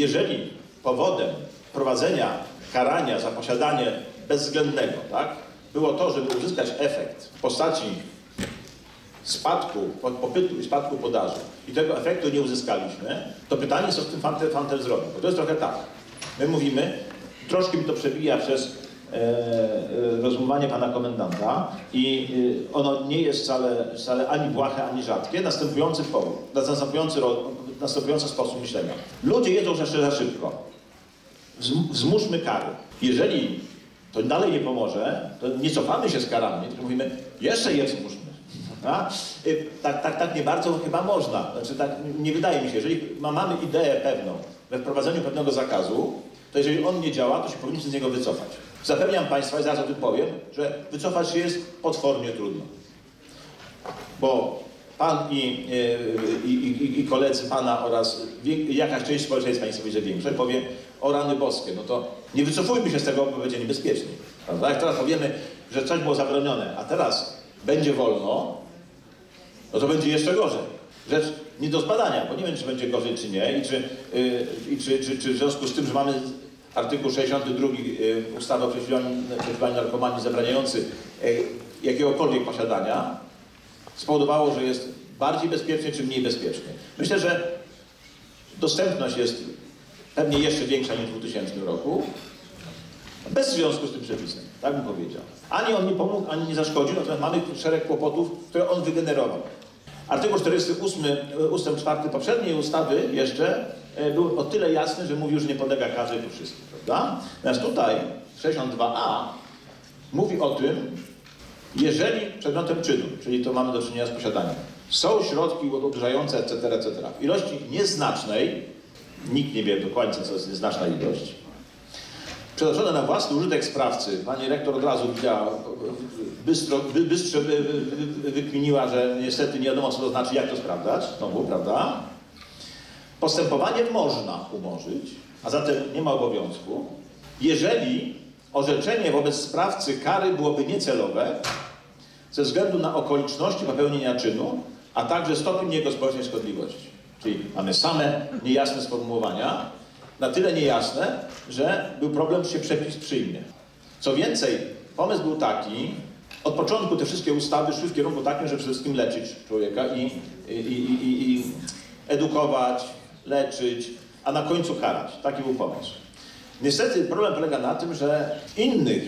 jeżeli powodem prowadzenia karania za posiadanie bezwzględnego, tak, było to, żeby uzyskać efekt w postaci spadku po- popytu i spadku podaży i tego efektu nie uzyskaliśmy, to pytanie, co z tym fantem, fantem zrobił. Bo to jest trochę tak. My mówimy, troszkę mi to przebija przez rozumowanie pana komendanta i e, ono nie jest wcale, wcale ani błahe, ani rzadkie. Następujący powód, następujący, następujący sposób myślenia. Ludzie jedzą jeszcze za szybko. Wzmuszmy kary. Jeżeli to dalej nie pomoże, to nie cofamy się z karami, tylko mówimy, jeszcze je wzmuszmy. A? Y, Tak, tak, tak nie bardzo chyba można. Znaczy, tak, nie wydaje mi się, jeżeli ma, mamy ideę pewną we wprowadzeniu pewnego zakazu, to jeżeli on nie działa, to się powinniśmy z niego wycofać. Zapewniam Państwa, i zaraz o tym powiem, że wycofać się jest potwornie trudno. Bo Pan i, e, i, i, i koledzy Pana oraz jakaś część społeczeństwa, nie chcę że większość, powie o rany boskie, no to nie wycofujmy się z tego, bo będzie niebezpiecznie. Prawda? Jak teraz powiemy, że coś było zabronione, a teraz będzie wolno, no to będzie jeszcze gorzej. Rzecz nie do zbadania, bo nie wiem, czy będzie gorzej, czy nie i czy, yy, i czy, czy, czy w związku z tym, że mamy artykuł 62 yy, ustawy o przeciwdziałaniu narkomanii zabraniający yy, jakiegokolwiek posiadania, spowodowało, że jest bardziej bezpiecznie czy mniej bezpiecznie. Myślę, że dostępność jest pewnie jeszcze większa niż w 2000 roku, bez związku z tym przepisem, tak bym powiedział. Ani on nie pomógł, ani nie zaszkodził, natomiast mamy szereg kłopotów, które on wygenerował. Artykuł 48 e, ustęp 4 poprzedniej ustawy jeszcze e, był o tyle jasny, że mówił, że nie podlega karze i to wszystko, prawda? Natomiast tutaj 62a mówi o tym, jeżeli przedmiotem czynu, czyli to mamy do czynienia z posiadaniem, są środki odurzające, etc., etc., w ilości nieznacznej, nikt nie wie dokładnie, co jest nieznaczna ilość, przeznaczone na własny użytek sprawcy, pani rektor od razu widziała, bystro, by, bystrze wy, wy, wykminiła, że niestety nie wiadomo, co to znaczy, jak to sprawdzać, znowu, prawda? Postępowanie można umorzyć, a zatem nie ma obowiązku, jeżeli orzeczenie wobec sprawcy kary byłoby niecelowe ze względu na okoliczności popełnienia czynu, a także stopień jego społecznej szkodliwości. Czyli mamy same niejasne sformułowania, na tyle niejasne, że był problem, czy się przepis przyjmie. Co więcej, pomysł był taki, od początku te wszystkie ustawy szły w kierunku takim, że przede wszystkim leczyć człowieka i, i, i, i, i edukować, leczyć, a na końcu karać. Taki był pomysł. Niestety problem polega na tym, że w innych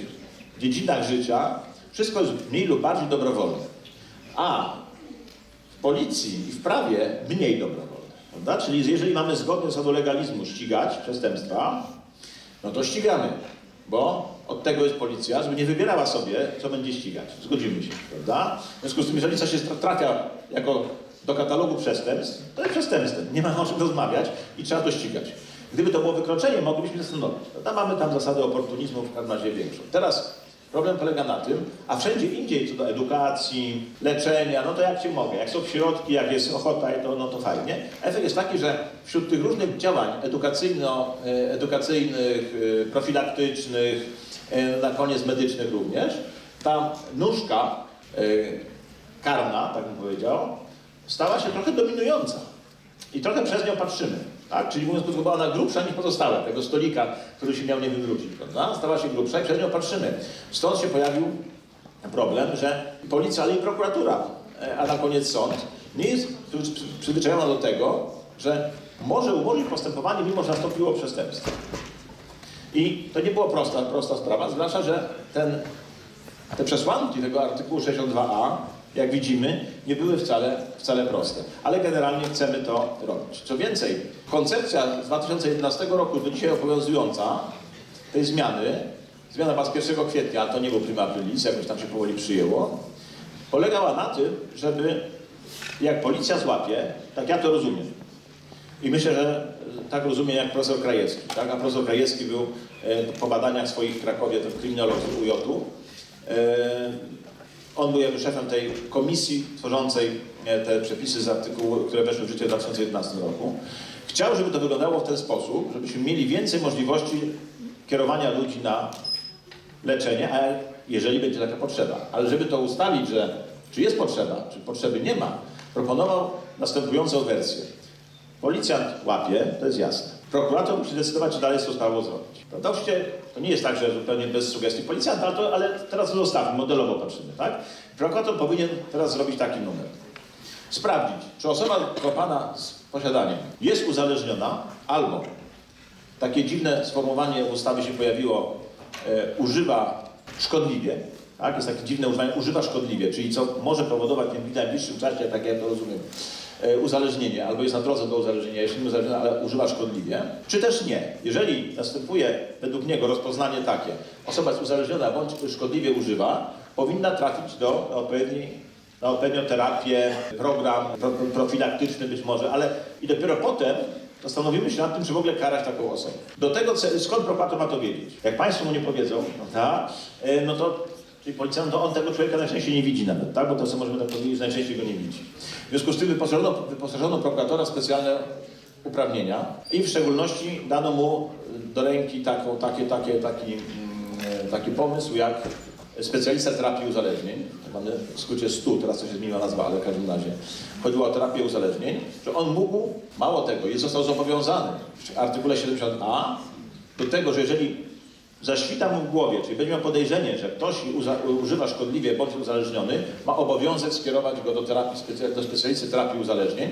dziedzinach życia wszystko jest mniej lub bardziej dobrowolne. A w policji i w prawie mniej dobrowolne. Prawda? Czyli jeżeli mamy zgodnie do legalizmu ścigać przestępstwa, no to ścigamy, bo od tego jest policja, żeby nie wybierała sobie, co będzie ścigać. Zgodzimy się, prawda? W związku z tym, jeżeli coś się trafia jako do katalogu przestępstw, to jest przestępstwem. Nie ma o czym rozmawiać i trzeba to ścigać. Gdyby to było wykroczenie, moglibyśmy zastanowić. Prawda? Mamy tam zasadę oportunizmu w każdym razie większą. Teraz problem polega na tym, a wszędzie indziej co do edukacji, leczenia, no to jak się mogę, jak są środki, jak jest ochota, to, no to fajnie. Efekt jest taki, że wśród tych różnych działań edukacyjno, e, edukacyjnych, e, profilaktycznych, e, na koniec medycznych również, ta nóżka karna, tak bym powiedział, stała się trochę dominująca. I trochę przez nią patrzymy. Tak? Czyli mówiąc krótko, była ona grubsza niż pozostałe, tego stolika, który się miał nie wywrócić. Prawda? Stała się grubsza i przez nią patrzymy. Stąd się pojawił problem, że policja, ale i prokuratura, e, a na koniec sąd, nie jest przy- przy- przyzwyczajona do tego, że może umorzyć postępowanie, mimo że nastąpiło przestępstwo. I to nie była prosta, prosta sprawa, zwłaszcza, że ten te przesłanki tego artykułu 62a, jak widzimy, nie były wcale, wcale proste. Ale generalnie chcemy to robić. Co więcej, koncepcja z 2011 roku do dzisiaj obowiązująca tej zmiany, zmiana była z 1 kwietnia, to nie był prima aprilis, jakoś tam się powoli przyjęło, polegała na tym, żeby jak policja złapie, tak ja to rozumiem, i myślę, że tak rozumiem jak profesor Krajewski. Tak? A profesor Krajewski był e, po badaniach swoich w Krakowie, to kryminolog z UJ-u. On był jakby szefem tej komisji tworzącej e, te przepisy z artykułu, które weszły w życie w 2011 roku. Chciał, żeby to wyglądało w ten sposób, żebyśmy mieli więcej możliwości kierowania ludzi na leczenie, jeżeli będzie taka potrzeba. Ale żeby to ustalić, że czy jest potrzeba, czy potrzeby nie ma, proponował następującą wersję. Policjant łapie, to jest jasne. Prokurator musi decydować, czy dalej z tą sprawą zrobić. Oczywiście to nie jest tak, że zupełnie bez sugestii policjanta, ale, to, ale teraz zostawmy, modelowo patrzymy, tak? Prokurator powinien teraz zrobić taki numer. Sprawdzić, czy osoba kopana z posiadaniem jest uzależniona albo takie dziwne sformułowanie w ustawie się pojawiło, e, używa szkodliwie, tak? jest takie dziwne używanie, używa szkodliwie, czyli co może powodować w najbliższym czasie, tak jak to rozumiem, uzależnienie, albo jest na drodze do uzależnienia, jeśli nie uzależniona, ale używa szkodliwie, czy też nie. Jeżeli następuje według niego rozpoznanie takie, osoba jest uzależniona bądź szkodliwie używa, powinna trafić do odpowiedniej na odpowiednią terapię, program pro, pro- profilaktyczny być może, ale i dopiero potem zastanowimy się nad tym, czy w ogóle karać taką osobę. Do tego, skąd prokurator ma to wiedzieć? Jak Państwo mu nie powiedzą, no, tak, e, no to czyli policjant, to on tego człowieka najczęściej nie widzi nawet, tak? bo to sobie możemy tak powiedzieć, najczęściej go nie widzi. W związku z tym wyposażono, wyposażono prokuratora specjalne uprawnienia i w szczególności dano mu do ręki taką, takie, takie, taki, mm, e, taki pomysł jak specjalista terapii uzależnień, mamy w skrócie STU, teraz to się zmieniła nazwa, ale w każdym razie chodziło o terapię uzależnień, że on mógł, mało tego, jest został zobowiązany w artykule 70a do tego, że jeżeli zaświta mu w głowie, czyli będzie miał podejrzenie, że ktoś używa szkodliwie bądź uzależniony, ma obowiązek skierować go do terapii, do specjalisty terapii uzależnień,